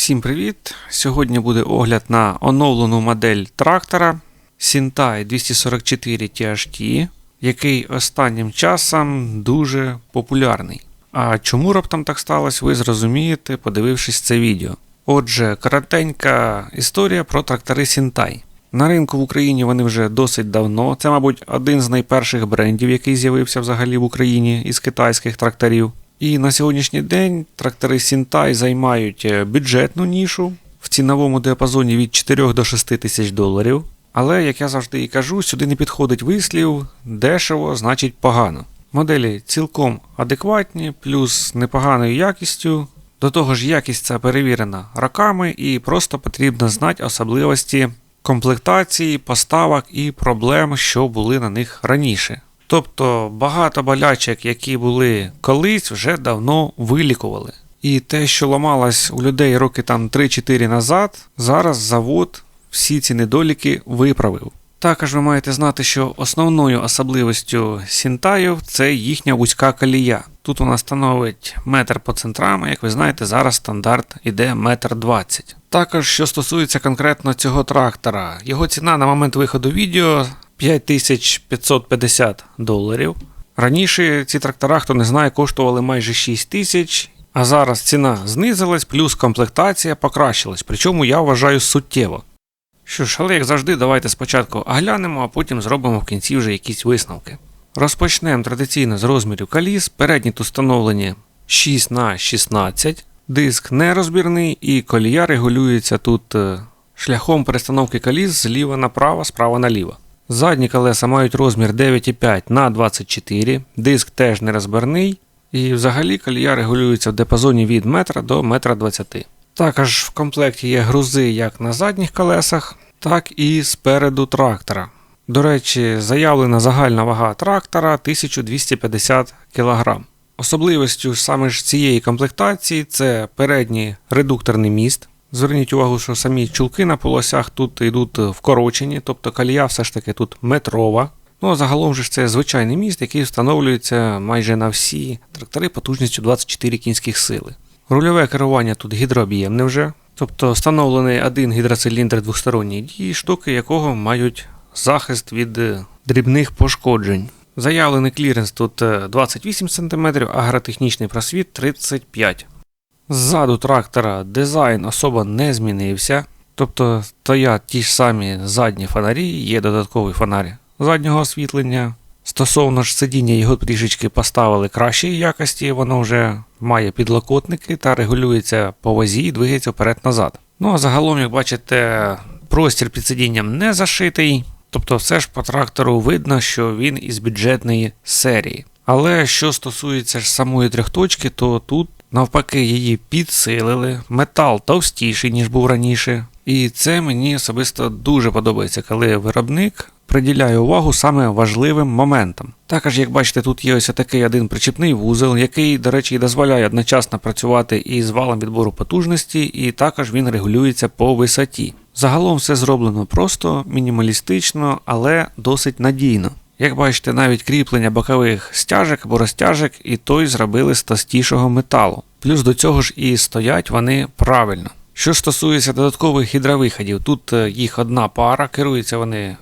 Всім привіт! Сьогодні буде огляд на оновлену модель трактора Sintai 244 THT, який останнім часом дуже популярний. А чому раптом так сталося, ви зрозумієте, подивившись це відео. Отже, коротенька історія про трактори Sintai. На ринку в Україні вони вже досить давно. Це, мабуть, один з найперших брендів, який з'явився взагалі в Україні із китайських тракторів. І на сьогоднішній день трактори Sintai займають е, бюджетну нішу в ціновому діапазоні від 4 до 6 тисяч доларів. Але, як я завжди і кажу, сюди не підходить вислів, дешево, значить погано. Моделі цілком адекватні, плюс непоганою якістю. До того ж, якість ця перевірена роками і просто потрібно знати особливості комплектації, поставок і проблем, що були на них раніше. Тобто багато болячок, які були колись, вже давно вилікували. І те, що ламалось у людей роки там 3-4 назад, зараз завод всі ці недоліки виправив. Також ви маєте знати, що основною особливістю сінтаїв це їхня вузька колія. Тут вона становить метр по центрам, як ви знаєте, зараз стандарт іде метр двадцять. Також, що стосується конкретно цього трактора, його ціна на момент виходу відео 5550 доларів. Раніше ці трактора, хто не знає, коштували майже 6 тисяч, а зараз ціна знизилась, плюс комплектація покращилась, причому я вважаю суттєво. Що ж, але як завжди, давайте спочатку оглянемо, а потім зробимо в кінці вже якісь висновки. Розпочнемо традиційно з розмірів коліс. Передні тут встановлені 6 на 16 диск нерозбірний і колія регулюється тут е, шляхом перестановки коліс зліва направо, справа наліво. Задні колеса мають розмір 9,5 на 24, диск теж нерозбірний, і взагалі колія регулюється в диапазоні від 1 до 1,20 м. Також в комплекті є грузи як на задніх колесах, так і спереду трактора. До речі, заявлена загальна вага трактора 1250 кг. Особливістю саме ж цієї комплектації це передній редукторний міст. Зверніть увагу, що самі чулки на полосях тут йдуть вкорочені, тобто калія все ж таки тут метрова. Ну а загалом же це звичайний міст, який встановлюється майже на всі трактори потужністю 24 кінських сили. Рульове керування тут гідрооб'ємне вже, тобто встановлений один гідроциліндр двосторонньої дії, штуки якого мають захист від дрібних пошкоджень. Заявлений кліренс тут 28 см, агротехнічний просвіт 35 Ззаду трактора дизайн особо не змінився. Тобто стоять ті ж самі задні фонарі, є додатковий фонарь заднього освітлення. Стосовно ж сидіння, його трішечки поставили кращої якості, воно вже має підлокотники та регулюється по вазі і двигається вперед-назад. Ну а загалом, як бачите, простір під сидінням не зашитий. Тобто, все ж по трактору видно, що він із бюджетної серії. Але що стосується ж самої трьохточки, то тут навпаки її підсилили. Метал товстіший, ніж був раніше. І це мені особисто дуже подобається, коли виробник приділяє увагу саме важливим моментам. Також, як бачите, тут є ось такий один причіпний вузол, який, до речі, дозволяє одночасно працювати із валом відбору потужності, і також він регулюється по висоті. Загалом все зроблено просто, мінімалістично, але досить надійно. Як бачите, навіть кріплення бокових стяжок або розтяжок і той зробили з товстішого металу. Плюс до цього ж і стоять вони правильно. Що стосується додаткових гідровиходів, тут їх одна пара, керуються вони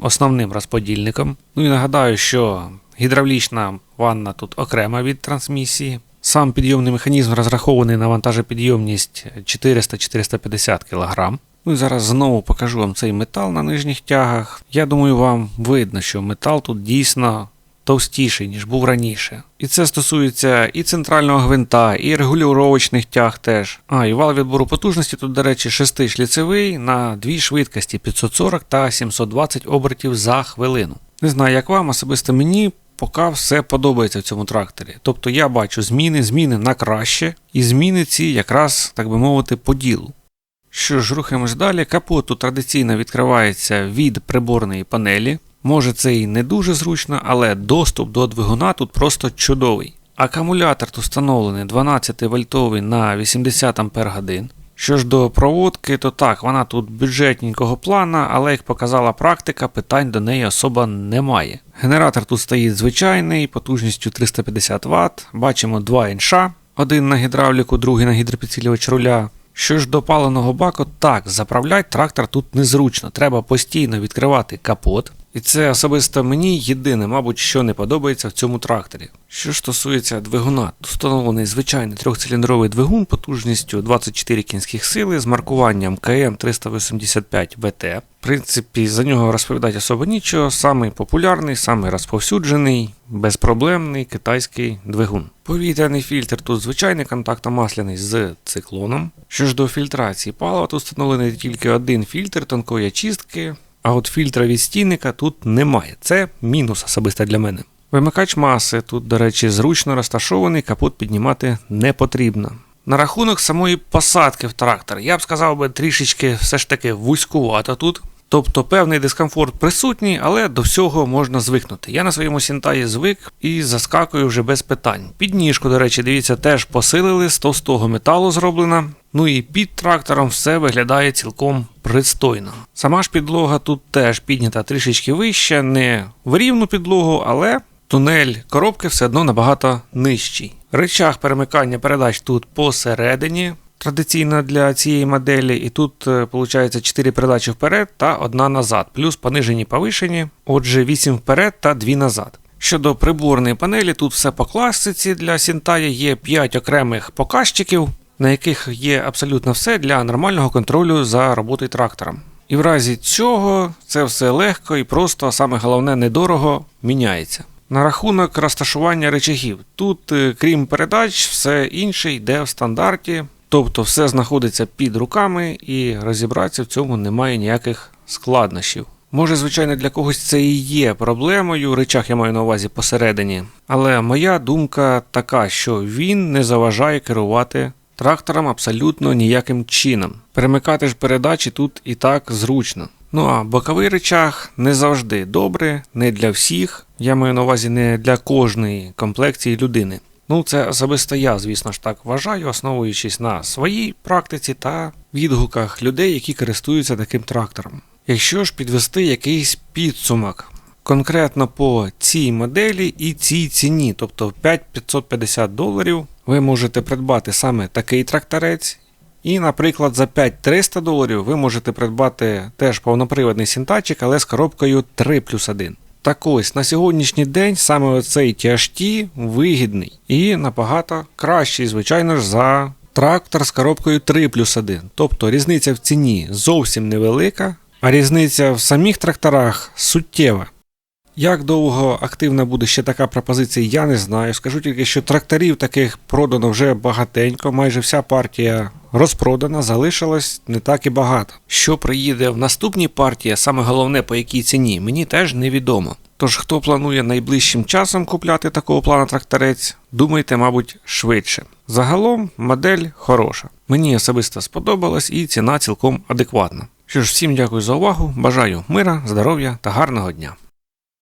основним розподільником. Ну і нагадаю, що гідравлічна ванна тут окрема від трансмісії. Сам підйомний механізм розрахований на вантажопідйомність 400-450 кг. Ну і зараз знову покажу вам цей метал на нижніх тягах. Я думаю, вам видно, що метал тут дійсно товстіший, ніж був раніше. І це стосується і центрального гвинта, і регулювачних тяг теж. А, і вал відбору потужності тут, до речі, шестишліцевий на дві швидкості 540 та 720 обертів за хвилину. Не знаю, як вам, особисто мені. Поки все подобається в цьому тракторі. Тобто я бачу зміни, зміни на краще, і зміни ці якраз, так би мовити, по ділу. Що ж, рухаємось далі. Капот традиційно відкривається від приборної панелі. Може це і не дуже зручно, але доступ до двигуна тут просто чудовий. Акумулятор тут встановлений 12 вольтовий на 80 Ах. Що ж до проводки, то так, вона тут бюджетненького плана, але як показала практика, питань до неї особо немає. Генератор тут стоїть звичайний, потужністю 350 Вт. Бачимо два інша, один на гідравліку, другий на гідропідсилювач руля. Що ж до паленого баку, так, заправляти трактор тут незручно. Треба постійно відкривати капот. І це особисто мені єдине, мабуть, що не подобається в цьому тракторі. Що ж стосується двигуна, встановлений звичайний трьохциліндровий двигун потужністю 24 кінських сили з маркуванням КМ 385 ВТ. В принципі, за нього розповідати особо нічого. Самий популярний, самий розповсюджений, безпроблемний китайський двигун. Повітряний фільтр тут звичайний контактомасляний з циклоном. Що ж до фільтрації палива, тут встановлений тільки один фільтр тонкої очистки. А от фільтра від стійника тут немає. Це мінус особисто для мене. Вимикач маси тут, до речі, зручно розташований, капот піднімати не потрібно. На рахунок самої посадки в трактор, я б сказав би трішечки все ж таки вузькувато тут. Тобто певний дискомфорт присутній, але до всього можна звикнути. Я на своєму сінтаї звик і заскакую вже без питань. Підніжку, до речі, дивіться, теж посилили, з товстого металу зроблена. Ну і під трактором все виглядає цілком пристойно. Сама ж підлога тут теж піднята трішечки вище, не в рівну підлогу, але тунель коробки все одно набагато нижчий. Речах перемикання передач тут посередині. Традиційно для цієї моделі, і тут виходить 4 передачі вперед та одна назад, плюс понижені повишені, отже 8 вперед та 2 назад. Щодо приборної панелі, тут все по класиці для Сінтая є 5 окремих показчиків, на яких є абсолютно все для нормального контролю за роботою трактором. І в разі цього це все легко і просто, а саме головне, недорого міняється. На рахунок розташування речагів. Тут, е, крім передач, все інше йде в стандарті. Тобто все знаходиться під руками і розібратися в цьому немає ніяких складнощів. Може, звичайно, для когось це і є проблемою, речах я маю на увазі посередині. Але моя думка така, що він не заважає керувати трактором абсолютно ніяким чином. Перемикати ж передачі тут і так зручно. Ну а боковий речах не завжди добре, не для всіх. Я маю на увазі не для кожної комплекції людини. Ну, це особисто я, звісно ж так вважаю, основуючись на своїй практиці та відгуках людей, які користуються таким трактором. Якщо ж підвести якийсь підсумок конкретно по цій моделі і цій ціні, тобто 5550 доларів, ви можете придбати саме такий тракторець. І, наприклад, за 5300 доларів ви можете придбати теж повноприводний сінтачик, але з коробкою 3 плюс 1. Так ось на сьогоднішній день саме оцей THT вигідний і набагато кращий, звичайно ж, за трактор з коробкою 3 плюс 1. Тобто різниця в ціні зовсім невелика, а різниця в самих тракторах суттєва. Як довго активна буде ще така пропозиція, я не знаю. Скажу тільки, що тракторів таких продано вже багатенько, майже вся партія розпродана, залишилось не так і багато. Що приїде в наступній партії, саме головне по якій ціні, мені теж невідомо. Тож, хто планує найближчим часом купляти такого плану тракторець, думайте, мабуть, швидше. Загалом модель хороша. Мені особисто сподобалась і ціна цілком адекватна. Що ж, всім дякую за увагу, бажаю мира, здоров'я та гарного дня.